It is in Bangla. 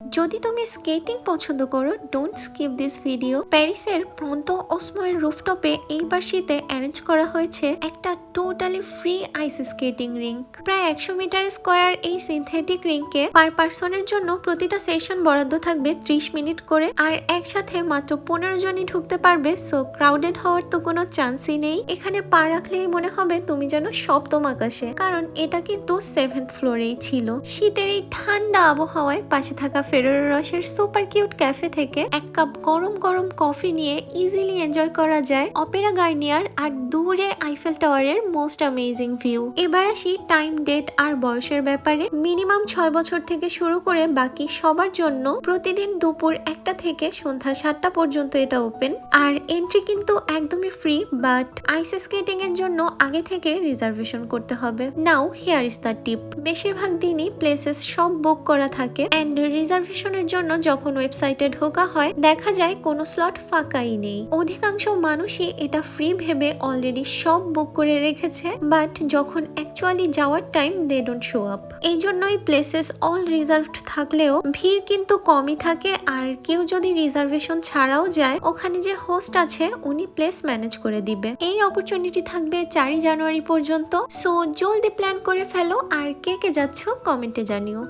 যদি তুমি স্কেটিং পছন্দ করো ডোন্ট স্কিপ দিস ভিডিও প্যারিসের প্রন্ত ওসময়ের রুফটপে এইবার শীতে অ্যারেঞ্জ করা হয়েছে একটা totally free ice skating rink প্রায় একশো মিটার স্কোয়ার এই সিনথেটিক রিঙ্কে পার পার্সনের জন্য প্রতিটা সেশন বরাদ্দ থাকবে ত্রিশ মিনিট করে, আর একসাথে মাত্র পনেরো জনই ঢুকতে পারবে সো ক্রাউডেড হওয়ার তো কোনো চান্সই নেই। এখানে পা রাখলেই মনে হবে তুমি যেন সপ্তম আকাশে, কারণ এটা কিন্তু সেভেন্থ ফ্লোরেই ছিল। শীতের এই ঠান্ডা আবহাওয়ায় পাশে থাকা ফেরোর রসের সুপার কিউট ক্যাফে থেকে এক কাপ গরম গরম কফি নিয়ে ইজিলি এনজয় করা যায় অপেরা গার্নিয়ার আর দূরে আইফেল টাওয়ারের মোস্ট অ্যামেজিং ভিউ এবার আসি টাইম ডেট আর বয়সের ব্যাপারে। মিনিমাম ছয় বছর থেকে শুরু করে বাকি সবার জন্য প্রতিদিন দুপুর একটা থেকে সন্ধ্যা সাতটা পর্যন্ত এটা ওপেন আর এন্ট্রি কিন্তু একদমই ফ্রি বাট আইস স্কেটিং এর জন্য আগে থেকে রিজার্ভেশন করতে হবে। Now here is the tip বেশিরভাগ দিনই প্লেসেস সব বুক করা থাকে। অ্যান্ড রিজার্ভেশনের জন্য যখন ওয়েবসাইটে ঢোকা হয়, দেখা যায় কোনো স্লট ফাঁকাই নেই। অধিকাংশ মানুষই এটা ফ্রি ভেবে অলরেডি সব বুক করে রেখেছে বাট যখন অ্যাকচুয়ালি যাওয়ার time they don't show up এই জন্যই প্লেসেস অল রিজার্ভড থাকলেও ভিড় কিন্তু কমই থাকে, আর কেউ যদি রিজার্ভেশন ছাড়াও যায়, ওখানে যে হোস্ট আছে, উনি প্লেস ম্যানেজ করে দিবে। এই অপরচুনিটি থাকবে চারই জানুয়ারি পর্যন্ত। সো জলদি প্ল্যান করে ফেলো, আর কে কে যাচ্ছ কমেন্টে জানিও।